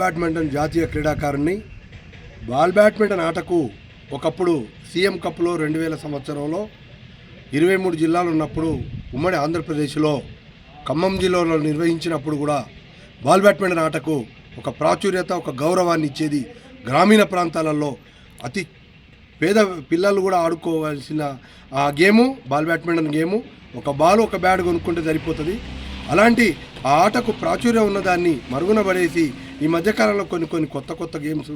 Badminton జాతీయ క్రీడాకారుణ్ణి ball badminton ఆటకు ఒకప్పుడు సీఎం కప్లో రెండు వేల సంవత్సరంలో ఇరవై మూడు జిల్లాలు ఉన్నప్పుడు ఉమ్మడి ఆంధ్రప్రదేశ్లో ఖమ్మం జిల్లాలో నిర్వహించినప్పుడు కూడా బాల్ బ్యాడ్మింటన్ ఆటకు ఒక ప్రాచుర్యత ఒక గౌరవాన్ని ఇచ్చేది గ్రామీణ ప్రాంతాలలో అతి పేద పిల్లలు కూడా ఆడుకోవాల్సిన ఆ గేము బాల్ బ్యాడ్మింటన్ గేము. ఒక బాల్ ఒక బ్యాట్ కొనుక్కుంటే సరిపోతుంది. అలాంటి ఆ ఆటకు ప్రాచుర్యం ఉన్నదాన్ని మరుగున పడేసి ఈ మధ్యకాలంలో కొన్ని కొన్ని కొత్త కొత్త గేమ్స్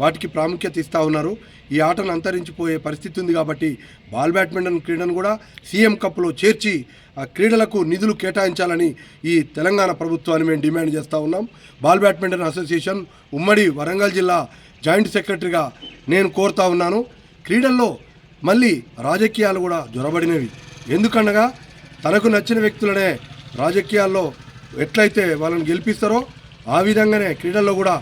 వాటికి ప్రాముఖ్యత ఇస్తూ ఉన్నారు. ఈ ఆటను అంతరించిపోయే పరిస్థితి ఉంది కాబట్టి బాల్ బ్యాడ్మింటన్ క్రీడను కూడా సీఎం కప్లో చేర్చి ఆ క్రీడలకు నిధులు కేటాయించాలని ఈ తెలంగాణ ప్రభుత్వాన్ని మేము డిమాండ్ చేస్తూ ఉన్నాం. బాల్ బ్యాడ్మింటన్ అసోసియేషన్ ఉమ్మడి వరంగల్ జిల్లా జాయింట్ సెక్రటరీగా నేను కోరుతా ఉన్నాను. క్రీడల్లో మళ్ళీ రాజకీయాలు కూడా జొరబడినవి. ఎందుకనగా తనకు నచ్చిన వ్యక్తులనే రాజకీయాల్లో ఎట్లయితే వాళ్ళని గెలిపిస్తారో ఆ విధంగానే క్రీడల్లో కూడా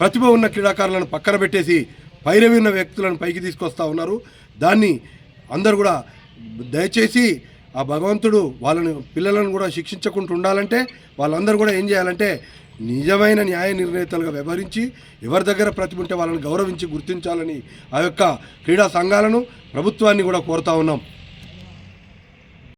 ప్రతిభ ఉన్న క్రీడాకారులను పక్కన పెట్టేసి పైరవి ఉన్న వ్యక్తులను పైకి తీసుకొస్తా ఉన్నారు. దాన్ని అందరు కూడా దయచేసి ఆ భగవంతుడు వాళ్ళని పిల్లలను కూడా శిక్షించకుండా ఉండాలంటే వాళ్ళందరూ కూడా ఏం చేయాలంటే నిజమైన న్యాయ నిర్ణేతలుగా వ్యవహరించి ఎవరి దగ్గర ప్రతిభ ఉంటే వాళ్ళని గౌరవించి గుర్తించాలని ఆ యొక్క క్రీడా సంఘాలను ప్రభుత్వాన్ని కూడా కోరుతా ఉన్నాం.